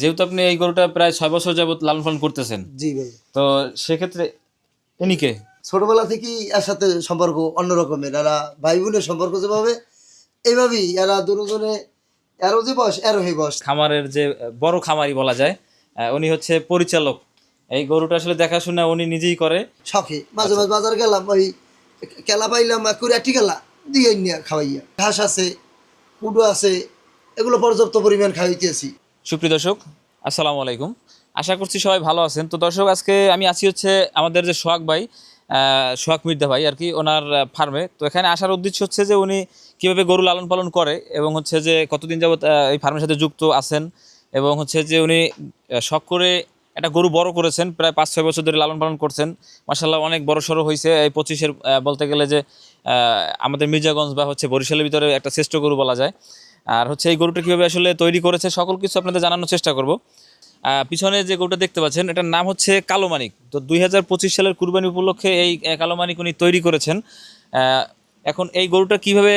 যেহেতু আপনি এই গরুটা প্রায় ছয় বছর যাবত লালন পালন করতেছেন। জি ভাই। তো সেক্ষেত্রে এনিকে ছোটবেলা থেকেই এর সাথে সম্পর্ক অন্য রকমের। এরা ভাই বোনের সম্পর্ক যেভাবে এইভাবেই এরা দুজনে এরও যে বয়স এরও বয়স। খামারের যে বড় খামারি বলা যায় উনি হচ্ছে পরিচালক। এই গরুটা আসলে দেখাশোনা উনি নিজেই করে। শখে। মাঝে মাঝে বাজার গেলাম ওই কেলা পাইলাম কুড়ি আটি কেলা দিয়ে নিয়ে খাওয়াইয়া। ঘাস আছে কুডো আছে এগুলো পর্যাপ্ত পরিমাণ খাওয়াইতেছি সুপ্রিয় দর্শক আসসালামু আলাইকুম। আশা করছি সবাই ভালো আছেন। তো দর্শক আজকে আমি আছি হচ্ছে আমাদের যে সোহাগ ভাই সোহাগ মির্জা ভাই আর কি ওনার ফার্মে। তো এখানে আসার উদ্দেশ্য হচ্ছে যে উনি কীভাবে গরু লালন পালন করে এবং হচ্ছে যে কতদিন আহ, এই ফার্মের সাথে যুক্ত আছেন এবং হচ্ছে যে উনি শখ করে একটা গরু বড় করেছেন প্রায় পাঁচ ছয় বছর ধরে লালন পালন করছেন। মাসাল্লাহ অনেক বড় সড়ো হয়েছে এই পঁচিশের বলতে গেলে যে আমাদের মির্জাগঞ্জ বা হচ্ছে বরিশালের ভিতরে একটা শ্রেষ্ঠ গরু বলা যায়। আর হচ্ছে এই গরুটা কীভাবে আসলে তৈরি করেছে সকল কিছু আপনাদের জানানোর চেষ্টা করব। পিছনে যে গরুটা দেখতে পাচ্ছেন এটার নাম হচ্ছে কালো মানিক তো দুই হাজার পঁচিশ সালের কুরবানি উপলক্ষে এই কালো মানিক উনি তৈরি করেছেন। এখন এই গরুটা কীভাবে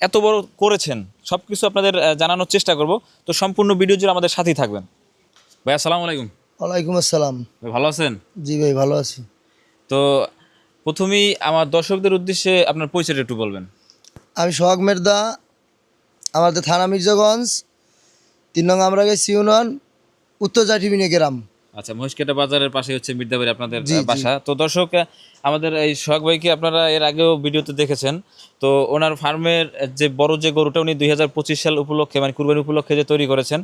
এত বড় করেছেন সব কিছু আপনাদের জানানোর চেষ্টা করব। তো সম্পূর্ণ ভিডিও জুড়ে আমাদের সাথেই থাকবেন। ভাই আসসালামু আলাইকুম। ওয়ালাইকুম আসসালাম। ভাই ভালো আছেন? জি ভাই ভালো আছি। তো প্রথমেই আমার দর্শকদের উদ্দেশ্যে আপনার পরিচয়টা একটু বলবেন। আমি সোহাগ মেরদা আমাদের থানা মির্জাগঞ্জ তিন নং আমরা গেছি ইউনিয়ন উত্তর জাটিবিনে গ্রাম আচ্ছা মহিষকেটা বাজারের পাশে হচ্ছে মির্দাবাড়ি আপনাদের। বাসা। তো দর্শক আমাদের এই সোহাগ ভাইকে আপনারা এর আগেও ভিডিওতে দেখেছেন। তো ওনার ফার্মের যে বড় যে গরুটা উনি দুই হাজার পঁচিশ সাল উপলক্ষে মানে কুরবানি উপলক্ষে যে তৈরি করেছেন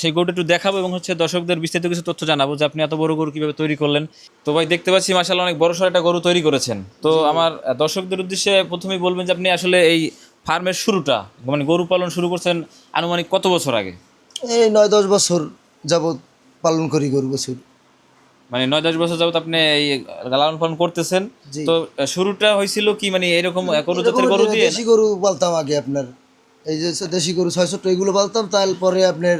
সেই গরুটা একটু দেখাবো এবং হচ্ছে দর্শকদের বিস্তারিত কিছু তথ্য জানাব যে আপনি এত বড় গরু কীভাবে তৈরি করলেন। তো ভাই দেখতে পাচ্ছি মাসাল্লাহ অনেক বড় সড় একটা গরু তৈরি করেছেন। তো আমার দর্শকদের উদ্দেশ্যে প্রথমেই বলবেন যে আপনি আসলে এই ফার্মের শুরুটা? মানে গরু পালন শুরু করছেন আনুমানিক কত বছর আগে? এই নয় দশ বছর যাবৎ পালন করি গরু বছর মানে নয় দশ বছর যাবত আপনি এই লালন পালন করতেছেন। তো শুরুটা হয়েছিল কি মানে এরকম কোনো জাতের গরু দিয়ে? দেশি গরু পালতাম আগে আপনার। এই যে দেশি গরু ছয় ছোট্ট এগুলো পালতাম তারপরে আপনার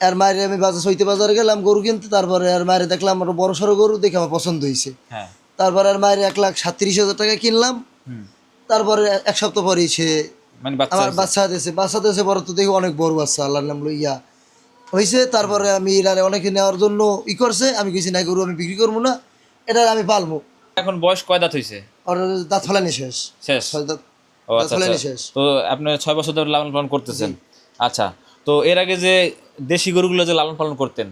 এর মায়ের আমি বাজার সইতে বাজারে গেলাম গরু কিনতে তারপরে আর মায়ের দেখলাম আরও বড় সড়ো গরু দেখে আমার পছন্দ হয়েছে হ্যাঁ। তারপরে আর মায়ের এক লাখ সাতত্রিশ হাজার টাকা কিনলাম। হুম। তারপরে এক সপ্তাহ পরেই সে মানে আমার বাচ্চা দিয়েছে। বাচ্চা দিয়েছে বড় তো দেখি অনেক বড় বাচ্চা আল্লাহর নাম লইয়া হয়েছে তারপরে আমি এটারে অনেকে নেওয়ার জন্য ই করছে আমি কিছু নাই গরু আমি বিক্রি করব না এটা আমি পালবো। এখন বয়স কয় দাঁত হয়েছে আর দাঁত ফেলানি শেষ। শেষ? দাঁত আচ্ছা আচ্ছা। শেষ। তো আপনি ছয় বছর ধরে লালন পালন করতেছেন। আচ্ছা তো এর আগে যে দেশি গরুগুলো যে লালন পালন করতেন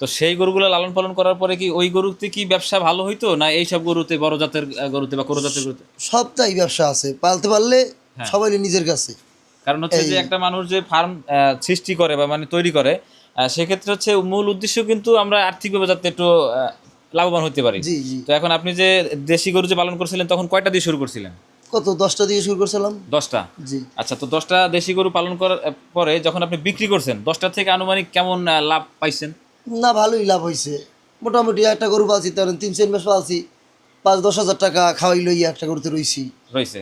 তো সেই গরুগুলো লালন পালন করার পরে কি ওই গরুতে কি ব্যবসা ভালো হইতো? না এই সব গরুতে বড় জাতের গরুতে বা কোনো জাতের গরুতে? সবটাই ব্যবসা আছে। পালতে পারলে হ্যাঁ। সবাই নিজের কাছে। কারণ হচ্ছে যে একটা মানুষ যে ফার্ম সৃষ্টি করে বা মানে তৈরি করে সেক্ষেত্রে হচ্ছে মূল উদ্দেশ্য কিন্তু আমরা আর্থিকভাবে যাতে একটু লাভবান হতে পারি। তো এখন আপনি যে দেশি গরু যে পালন করছিলেন তখন কয়টা দিয়ে শুরু করছিলেন? কত দশটা দিয়ে শুরু করছিলাম? দশটা? জি। আচ্ছা তো দশটা দেশি গরু পালন করার পরে যখন আপনি বিক্রি করছেন দশটা থেকে আনুমানিক কেমন লাভ পাইছেন? না ভালোই লাভ হয়েছে মোটামুটি একটা গরু পালছি ধরেন তিন চার মাস পালছি পাঁচ দশ হাজার টাকা খাওয়াই লইয়া একটা গরুতে রইছি।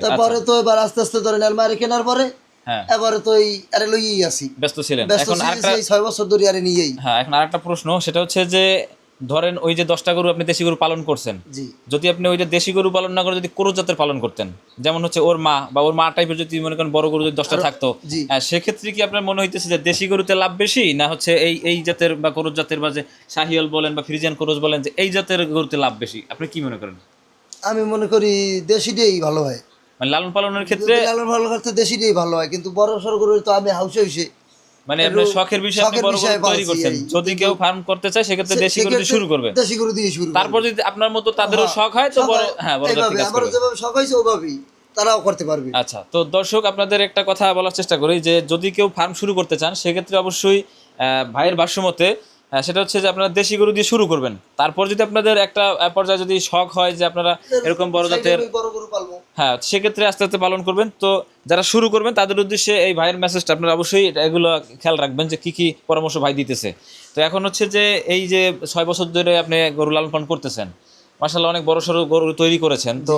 তারপরে তো এবার আস্তে আস্তে ধরেন আলমারি কেনার পরে হ্যাঁ। এবারে তো এই আরে লইয়েই আছি। ব্যস্ত ছিলেন। এখন আরেকটা ছয় বছর ধরে আরে নিয়েই। হ্যাঁ এখন আরেকটা প্রশ্ন সেটা হচ্ছে যে ধরেন ওই যে দশটা গরু আপনি দেশি গরু পালন করছেন যদি আপনি ওই যে দেশি গরু পালন না করে যদি কোরো জাতের পালন করতেন যেমন হচ্ছে ওর মা বা ওর মা টাইপের যদি মনে করেন বড় গরু যদি দশটা থাকতো। সেক্ষেত্রে কি আপনার মনে হইতেছে যে দেশি গরুতে লাভ বেশি? না হচ্ছে এই এই জাতের বা করজ জাতের বা যে শাহিয়াল বলেন বা ফ্রিজিয়ান করজ বলেন যে এই জাতের গরুতে লাভ বেশি? আপনি কি মনে করেন? আমি মনে করি দেশিটাই ভালো হয়। মানে লালন পালনের ক্ষেত্রে লালন ভালো করতে দেশিটাই ভালো হয় কিন্তু বড় সড় গরু তো আমি হাউসে হইছে মানে আপনার শখের বিষয়ে আপনি বড় তৈরি করছেন। যদি কেউ ফার্ম করতে চায় সেক্ষেত্রে দেশি গরু দিয়ে শুরু করবে। দেশি গরু দিয়ে শুরু তারপর যদি আপনার মতো তাদেরও শখ হয় তো বড় হ্যাঁ বড় এইভাবে কাজ করবে। যেভাবে শখ হয়েছে ওভাবেই তারাও করতে পারবে। আচ্ছা তো দর্শক আপনাদের একটা কথা বলার চেষ্টা করি যে যদি কেউ ফার্ম শুরু করতে চান সেক্ষেত্রে অবশ্যই আহ, ভাইয়ের ভাষ্যমতে সেটা হচ্ছে যে আপনারা দেশি গরু দিয়ে শুরু করবেন। তারপর যদি আপনাদের একটা পর্যায়ে যদি শখ হয় যে আপনারা এরকম বড় জাতের হ্যাঁ সেক্ষেত্রে আস্তে আস্তে পালন করবেন। তো যারা শুরু করবেন তাদের উদ্দেশ্যে এই ভাইয়ের মেসেজটা আপনারা অবশ্যই এগুলো খেয়াল রাখবেন যে কি কি পরামর্শ ভাই দিতেছে। তো এখন হচ্ছে যে এই যে ছয় বছর ধরে আপনি গরু লালন পালন করতেছেন মাসাল্লাহ অনেক বড় সড়ো গরু তৈরি করেছেন। তো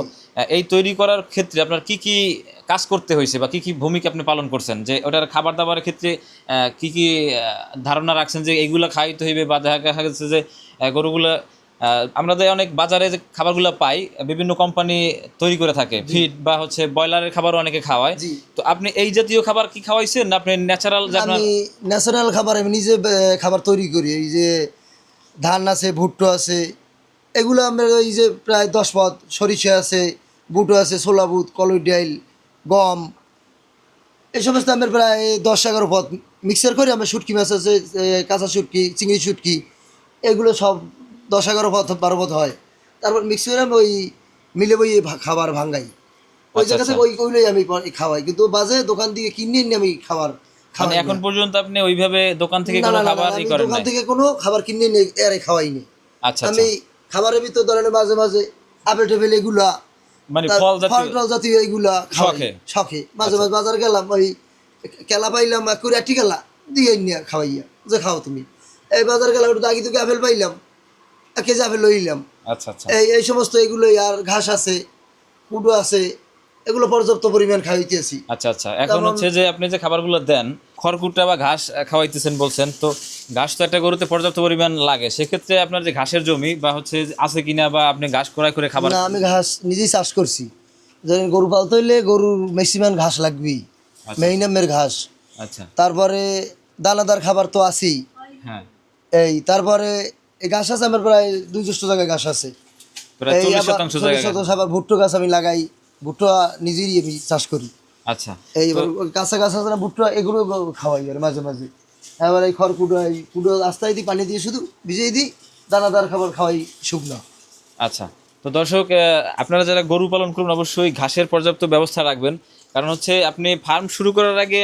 এই তৈরি করার ক্ষেত্রে আপনার কি কি কাজ করতে হয়েছে বা কি কি ভূমিকা আপনি পালন করছেন? যে ওটার খাবার দাবারের ক্ষেত্রে কি কি ধারণা রাখছেন যে এইগুলো খাইতে হইবে বা দেখা দেখা যাচ্ছে যে গরুগুলো আমরা যে অনেক বাজারে যে খাবারগুলো পাই বিভিন্ন কোম্পানি তৈরি করে থাকে। ফিড বা হচ্ছে ব্রয়লারের খাবারও অনেকে খাওয়ায়। তো আপনি এই জাতীয় খাবার কি খাওয়াইছেন? না আপনি ন্যাচারাল আমি ন্যাচারাল খাবার আমি নিজে খাবার তৈরি করি। এই যে ধান আছে ভুট্টো আছে এগুলো আমরা এই যে প্রায় দশ পদ সরিষা আছে বুটো আছে ছোলা বুট কলই ডাইল গম এই সমস্ত আমরা প্রায় দশ এগারো পদ মিক্সার করে আমরা শুটকি মাছ আছে কাঁচা শুটকি চিংড়ি শুটকি এগুলো সব দশ এগারো পদ বারো পদ হয়। তারপর মিক্স করে আমি ওই মিলে বই খাবার ভাঙ্গাই। ওই আচ্ছা, জায়গা থেকে আচ্ছা। ওই ওইগুলোই আমি খাওয়াই। কিন্তু বাজে দোকান থেকে কিনে নিয়ে আমি খাবার মানে খাওয়াই এখন পর্যন্ত আপনি ওইভাবে দোকান থেকে কোনো খাবার ই করেন দোকান থেকে কোনো খাবার কিনে নিয়ে খাওয়াইনি আচ্ছা আমি আচ্ছা খাবারের ভিতর ধরেন মাঝে মাঝে আপেল টেবিল এগুলা মানে ফল ফল জাতীয়? টল জাতীয় এগুলা শখে? শখে। মাঝে মাঝে বাজার গেলাম ওই কেলা পাইলাম কুড়ি আটি কেলা দিয়ে নিয়ে খাওয়াইয়া। যে খাও তুমি। এই বাজার গেলাম একটু আগে থেকে আপেল পাইলাম। কেজি আপেল লইলাম। আচ্ছা আচ্ছা। এই এই সমস্ত এগুলোই আর ঘাস আছে কুডো আছে এগুলো পর্যাপ্ত পরিমাণ খাওয়াইতেছি। আচ্ছা আচ্ছা। এখন হচ্ছে যে আপনি যে খাবারগুলো দেন খড়কুটা বা ঘাস খাওয়াইতেছেন বলছেন তো ঘাস তো একটা গরুতে পর্যাপ্ত পরিমাণ লাগে। সেক্ষেত্রে আপনার যে ঘাসের জমি বা হচ্ছে আছে কিনা বা আপনি ঘাস ক্রয় করে খাবার না আমি ঘাস নিজেই চাষ করছি। যেমন গরু পালতে হইলে গরুর ম্যাক্সিমাম ঘাস লাগবেই। আচ্ছা। মেইনামের ঘাস। আচ্ছা। তারপরে দানাদার খাবার তো আছেই। হ্যাঁ। এই তারপরে এই ঘাস আছে আমার প্রায় দুই জ্যেষ্ঠ জায়গায় ঘাস আছে। আবার আবার ভুট্টো গাছ আমি লাগাই ভুট্টো নিজেরই আমি চাষ করি। আচ্ছা এই কাঁচা গাছ আছে না ভুট্টো এগুলো খাওয়াই আর মাঝে মাঝে। এবার এই খড় কুটো এই কুটো আস্তায় দিই পানি দিয়ে শুধু ভিজিয়ে দিই দানাদার খাবার খাওয়াই শুকনো। আচ্ছা তো দর্শক আপনারা যারা গরু পালন করুন অবশ্যই ঘাসের পর্যাপ্ত ব্যবস্থা রাখবেন। কারণ হচ্ছে আপনি ফার্ম শুরু করার আগে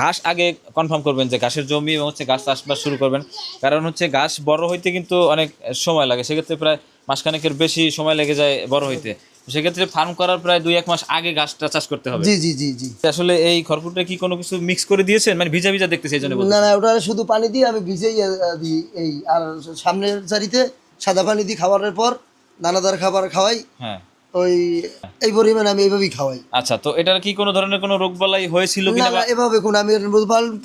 ঘাস আগে কনফার্ম করবেন যে ঘাসের জমি এবং হচ্ছে ঘাস চাষবাস শুরু করবেন। কারণ হচ্ছে ঘাস বড় হইতে কিন্তু অনেক সময় লাগে সেক্ষেত্রে প্রায় মাসখানেকের বেশি সময় লেগে যায় বড় হইতে। সেক্ষেত্রে ফার্ম করার প্রায় দুই এক মাস আগে ঘাসটা চাষ করতে হবে। জি জি জি জি। আসলে এই খড়কুটে কি কোনো কিছু মিক্স করে দিয়েছেন? মানে ভিজা ভিজা দেখতেছি এই জন্য না না ওটা শুধু পানি দিয়ে আমি ভিজেই দিই এই আর সামনের চারিতে সাদা পানি দিই খাবারের পর দানাদার খাবার খাওয়াই। হ্যাঁ। ওই এই পরিমাণে আমি এইভাবেই খাওয়াই। আচ্ছা তো এটার কি কোনো ধরনের কোনো রোগ বালাই হয়েছিল কিনা না এভাবে কোনো আমি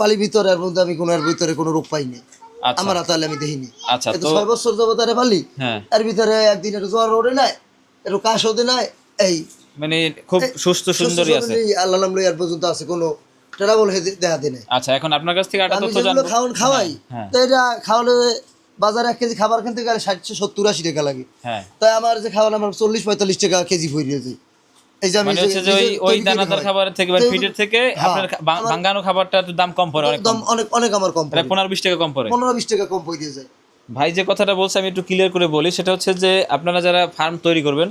পালি ভিতরে মধ্যে আমি কোনো এর ভিতরে কোনো রোগ পাইনি। আচ্ছা। আমার আমি দেখিনি। আচ্ছা তো ছয় বছর যাবত আরে পালি হ্যাঁ। এর ভিতরে একদিন একটু জ্বর ওঠে নাই একটু কাশ ওঠে নাই এই মানে খুব সুস্থ সুন্দরী আছে। আল্লাহ নাম লই আর পর্যন্ত আছে কোনো ট্রাবল হয়ে দেখা দেয় আচ্ছা এখন আপনার কাছ থেকে আমি তথ্য জানব। খাওয়ান খাওয়াই হ্যাঁ। তো এটা খাওয়ালে বাজারে এক কেজি খাবার কিনতে গেলে ষাটশো সত্তর আশি টাকা লাগে। হ্যাঁ। তাই আমার যে খাবার আমার চল্লিশ পঁয়তাল্লিশ টাকা কেজি ফুরিয়ে যায়। এই যে আমি যে- হচ্ছে যে ওই নিজে ওই তৈরি করে দানাদার খাবারের থেকে বা তো ফিডের থেকে আপনার খা- বা- আমার- ভাঙ্গানো খাবারটা একটু দাম কম পড়ে অনেক অনেক অনেক আমার কম প্রায় পনেরো বিশ টাকা কম পড়ে। পনেরো বিশ টাকা কম পড়ে যায়। ভাই যে কথাটা বলছে আমি একটু ক্লিয়ার করে বলি সেটা হচ্ছে যে আপনারা যারা ফার্ম তৈরি করবেন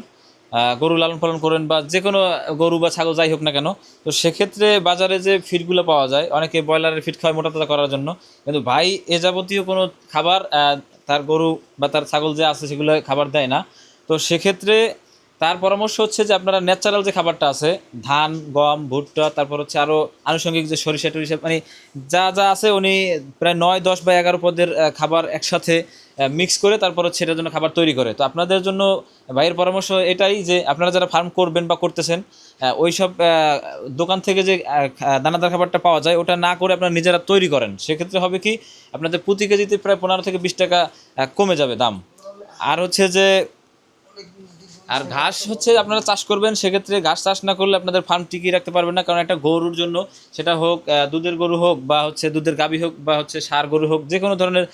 গরু লালন পালন করেন বা যে কোনো গরু বা ছাগল যাই হোক না কেন, তো সেক্ষেত্রে বাজারে যে ফিডগুলো পাওয়া যায়, অনেকে ব্রয়লারের ফিড খায় মোটা তাজা করার জন্য, কিন্তু ভাই এ যাবতীয় কোনো খাবার তার গরু বা তার ছাগল যে আছে সেগুলো খাবার দেয় না। তো সেক্ষেত্রে তার পরামর্শ হচ্ছে যে আপনারা ন্যাচারাল যে খাবারটা আছে, ধান, গম, ভুট্টা, তারপর হচ্ছে আরও আনুষঙ্গিক যে সরিষা টরিষা মানে যা যা আছে উনি প্রায় নয়, দশ বা এগারো পদের খাবার একসাথে মিক্স করে তারপর এটার জন্য খাবার তৈরি করে। তো আপনাদের জন্য ভাইয়ের পরামর্শ এটাই যে আপনারা যারা ফার্ম করবেন বা করতেছেন ওই সব দোকান থেকে যে দানাদার খাবারটা পাওয়া যায়, ওটা না করে আপনারা নিজেরা তৈরি করেন। সেক্ষেত্রে হবে কি, আপনাদের প্রতি কেজিতে প্রায় পনেরো থেকে বিশ টাকা কমে যাবে দাম। আর হচ্ছে যে আর ঘাস হচ্ছে আপনারা চাষ করবেন সেক্ষেত্রে ঘাস চাষ না করলে আপনাদের ফার্ম টিকিয়ে রাখতে পারবেন না। কারণ একটা গরুর জন্য সেটা হোক দুধের গরু হোক বা হচ্ছে দুধের গাভী হোক বা হচ্ছে সার গরু হোক যে কোনো ধরনের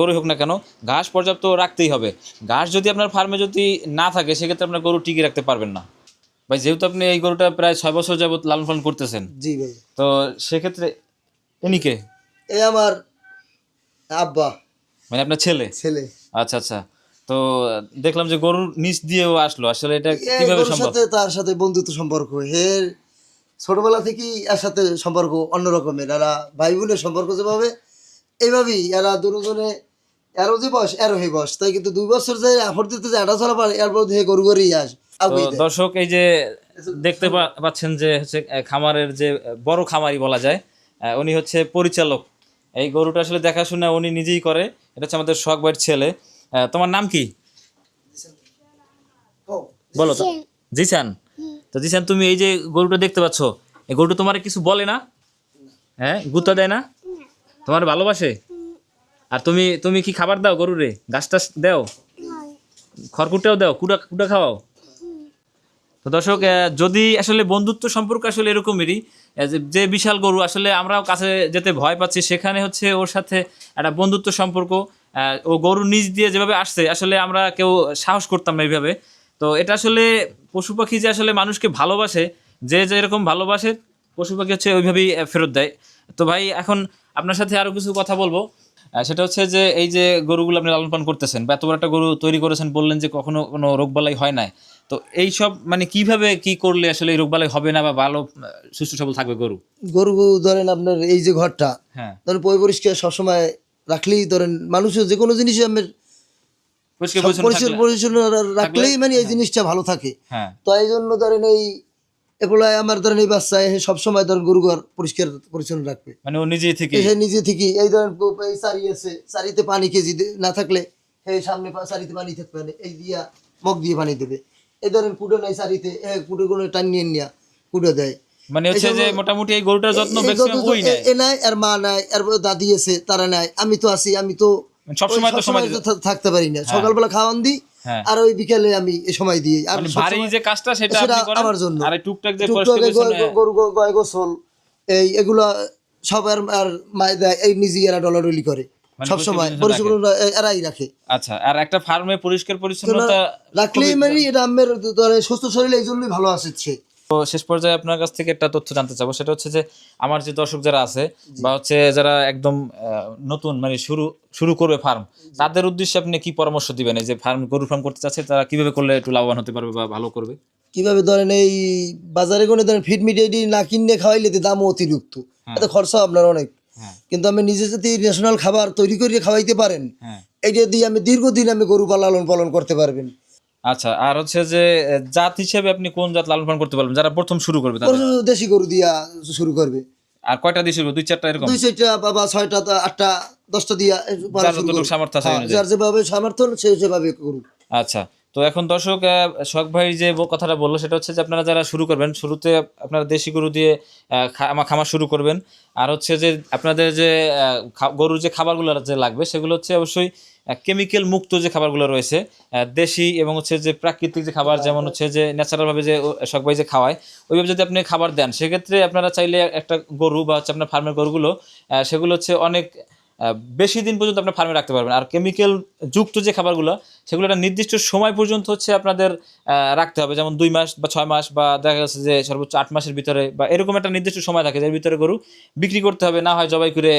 গরু হোক না কেন ঘাস পর্যাপ্ত রাখতেই হবে। ঘাস যদি আপনার ফার্মে যদি না থাকে সেক্ষেত্রে আপনার গরু টিকিয়ে রাখতে পারবেন না। ভাই যেহেতু আপনি এই গরুটা প্রায় ছয় বছর যাবত লালন পালন করতেছেন জি ভাই। তো সেক্ষেত্রে ইনিকে এই আমার আব্বা মানে আপনার ছেলে? ছেলে। আচ্ছা আচ্ছা। তো দেখলাম যে গরুর নিচ দিয়েও আসলো। আসলে এটা কীভাবে সম্ভব? তার সাথে বন্ধুত্ব সম্পর্ক। এর ছোটবেলা থেকেই এর সাথে সম্পর্ক অন্য রকমের এরা ভাই বোনের সম্পর্ক যেভাবে এইভাবেই এরা দুজনে এরও যে বয়স এরও হে বয়স। তাই কিন্তু দুই বছর যে আফর দিতে যে আটা চলা পারে এরপর দিয়ে গরু গরুই আস। দর্শক এই যে দেখতে পাচ্ছেন যে হচ্ছে খামারের যে বড় খামারি বলা যায় উনি হচ্ছে পরিচালক। এই গরুটা আসলে দেখাশোনা উনি নিজেই করে। এটা হচ্ছে আমাদের শখ ছেলে। তোমার নাম কি? বলো তো। জিসান। তো জিসান তুমি এই যে গরুটা দেখতে পাচ্ছ এই গরুটা তোমার কিছু বলে না? হ্যাঁ? গুত্তা দেয় না? তোমার ভালোবাসে? আর তুমি তুমি কি খাবার দাও গরুরে? ঘাস টাস দাও? খড়কুটাও দাও? কুটা কুটা খাওয়াও? তো দর্শক যদি আসলে বন্ধুত্ব সম্পর্ক আসলে এরকমেরই যে- যে বিশাল গরু আসলে আমরাও কাছে যেতে ভয় পাচ্ছি সেখানে হচ্ছে ওর সাথে একটা বন্ধুত্ব সম্পর্ক। ও গরু নিজ দিয়ে যেভাবে আসছে আসলে আমরা কেউ সাহস করতাম না এইভাবে। তো এটা আসলে পশু পাখি যে আসলে মানুষকে ভালোবাসে যে যেরকম ভালোবাসে পশু পাখি হচ্ছে ওইভাবেই ফেরত দেয়। তো ভাই এখন আপনার সাথে আরও কিছু কথা বলব। সেটা হচ্ছে যে এই যে গরুগুলো আপনি লালন পালন করতেছেন বা এত বড় একটা গরু তৈরি করেছেন বললেন যে কখনো কোনো রোগবালাই হয় নাই। তো এই সব মানে কীভাবে কি করলে আসলে এই রোগবালাই হবে না বা ভালো সুস্থ সবল থাকবে গরু? গরু ধরেন আপনার এই যে ঘরটা হ্যাঁ। ধরেন পয় পরিষ্কার সবসময় রাখলেই ধরেন মানুষের যে কোনো জিনিসই আমার পরিষ্কার পরিচ্ছন্ন রাখলেই মানে এই জিনিসটা ভালো থাকে। হ্যাঁ। তো এই জন্য ধরেন এই আমার ধরেন এই বাচ্চা সবসময় ধরেন গরু ঘর পরিষ্কার পরিচ্ছন্ন রাখবে। মানে ও নিজেই থেকে সে নিজে থেকে এই ধরেন এই সারি আছে সারিতে পানি কেজি না থাকলে এই সামনে সারিতে পানি থাকবে না এই দিয়া মগ দিয়ে পানি দেবে। এই ধরেন কুটো নাই সারিতে কুটো কোনো টান নিয়ে নিয়া কুটো দেয়। মানে হচ্ছে যে মোটামুটি এই গরুটার যত্ন ম্যাক্সিমাম ওই নেয় এ- নাই আর মা নাই আর দাদি আছে তারা নাই আমি তো আছি আমি তো মানে সবসময় তো সময় থাকতে পারি না। সকালবেলা খাওয়ান দিই হ্যাঁ। আর ওই বিকেলে আমি সময় আর মানে ভারী যে কাজটা সেটা আপনি করেন? আমার জন্য। আর টুকটাক যে গরু- গরু গোসল এই এগুলা সবার আর মায় দেয় এই নিজে এরা ডলাডলি করে মানে সব সময়। পরিষ্কার এরাই রাখে। আচ্ছা আর একটা ফার্মে পরিষ্কার পরিচ্ছন্নতা রাখলেই মানে এটা আমের সুস্থ শরীরে এই জন্যই ভালো আছে তো শেষ পর্যায়ে আপনার কাছ থেকে একটা তথ্য জানতে চাবো। সেটা হচ্ছে যে আমার যে দর্শক যারা আছে বা হচ্ছে যারা একদম নতুন মানে শুরু শুরু করবে ফার্ম তাদের উদ্দেশ্যে আপনি কি পরামর্শ দিবেন? এই যে ফার্ম গরু ফার্ম করতে চাচ্ছে তারা কীভাবে করলে একটু লাভবান হতে পারবে বা ভালো করবে? কীভাবে ধরেন এই বাজারে কোনো ধরেন ফিড মিডিয়েটি না কিনে খাওয়াইলে তো দামও অতিরিক্ত। এত খরচা আপনার অনেক। হ্যাঁ। কিন্তু আমি নিজে যদি ন্যাশনাল খাবার তৈরি করে খাওয়াইতে পারেন হ্যাঁ। এটা দিয়ে আমি দীর্ঘদিন আমি গরু পালন পালন করতে পারবেন। আচ্ছা আর হচ্ছে যে জাত হিসেবে আপনি কোন জাত লালন পালন করতে পারবেন? যারা প্রথম শুরু করবে দেশি গরু দিয়া শুরু করবে। আর কয়টা দিয়ে শুরু দুই চারটা এরকম? দুই চারটা বা- বা ছয়টা আটটা দশটা দিয়া হ্যাঁ। যার যেভাবে সামর্থ্য সেই সেভাবে করুক। আচ্ছা তো এখন দর্শক শখ ভাই যে কথাটা বলল সেটা হচ্ছে যে আপনারা যারা শুরু করবেন, শুরুতে আপনারা দেশি গরু দিয়ে খামার শুরু করবেন। আর হচ্ছে যে আপনাদের যে গরুর যে খাবারগুলো যে লাগবে, সেগুলো হচ্ছে অবশ্যই কেমিক্যাল মুক্ত যে খাবারগুলো রয়েছে দেশি এবং হচ্ছে যে প্রাকৃতিক যে খাবার, যেমন হচ্ছে যে ন্যাচারালভাবে যে শখ ভাই যে খাওয়ায়, ওইভাবে যদি আপনি খাবার দেন, সেক্ষেত্রে আপনারা চাইলে একটা গরু বা হচ্ছে আপনার ফার্মের গরুগুলো সেগুলো হচ্ছে অনেক বেশি দিন পর্যন্ত আপনার ফার্মে রাখতে পারবেন। আর কেমিক্যাল যুক্ত যে খাবারগুলো সেগুলো একটা নির্দিষ্ট সময় পর্যন্ত হচ্ছে আপনাদের রাখতে হবে। যেমন দুই মাস বা ছয় মাস বা দেখা যাচ্ছে যে সর্বোচ্চ আট মাসের ভিতরে বা এরকম একটা নির্দিষ্ট সময় থাকে যার ভিতরে গরু বিক্রি করতে হবে, না হয় জবাই করে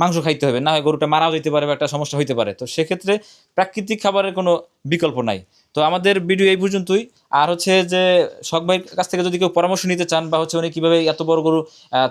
মাংস খাইতে হবে, না হয় গরুটা মারাও যেতে পারে বা একটা সমস্যা হইতে পারে। তো সেক্ষেত্রে প্রাকৃতিক খাবারের কোনো বিকল্প নাই। তো আমাদের ভিডিও এই পর্যন্তই। আর হচ্ছে যে, শখ ভাইয়ের কাছ থেকে যদি কেউ পরামর্শ নিতে চান বা হচ্ছে উনি কীভাবে এত বড় গরু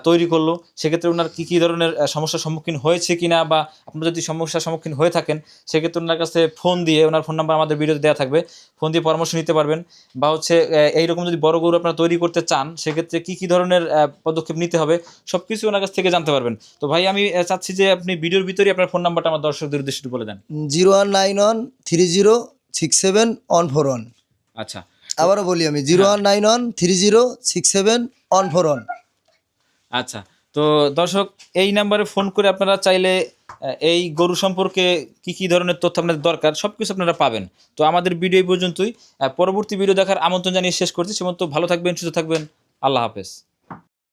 তৈরি করল, সেক্ষেত্রে ওনার কী কী ধরনের সমস্যার সম্মুখীন হয়েছে কিনা বা আপনার যদি সমস্যার সম্মুখীন হয়ে থাকেন, সেক্ষেত্রে ওনার কাছে ফোন দিয়ে ওনার ফোন নাম্বার আমাদের ভিডিওতে দেওয়া থাকবে, ফোন দিয়ে পরামর্শ নিতে পারবেন। বা হচ্ছে এইরকম যদি বড় গরু আপনারা তৈরি করতে চান, সেক্ষেত্রে কী কী ধরনের পদক্ষেপ নিতে হবে সব কিছু ওনার কাছ থেকে জানতে পারবেন। তো ভাই, আমি চাচ্ছি যে আপনি ভিডিওর ভিতরেই আপনার ফোন নাম্বারটা আমার দর্শকদের উদ্দেশ্যে বলে দেন। Zero one nine one three zero six seven one four one আচ্ছা। আবারও বলি আমি zero one nine one three zero six seven one four one আচ্ছা তো দর্শক এই নাম্বারে ফোন করে আপনারা চাইলে এই গরু সম্পর্কে কি কি ধরনের তথ্য আপনাদের দরকার সব কিছু আপনারা পাবেন। তো আমাদের ভিডিও পর্যন্তই। পরবর্তী ভিডিও দেখার আমন্ত্রণ জানিয়ে শেষ করছি। সে মতো ভালো থাকবেন সুস্থ থাকবেন। আল্লাহ হাফেজ।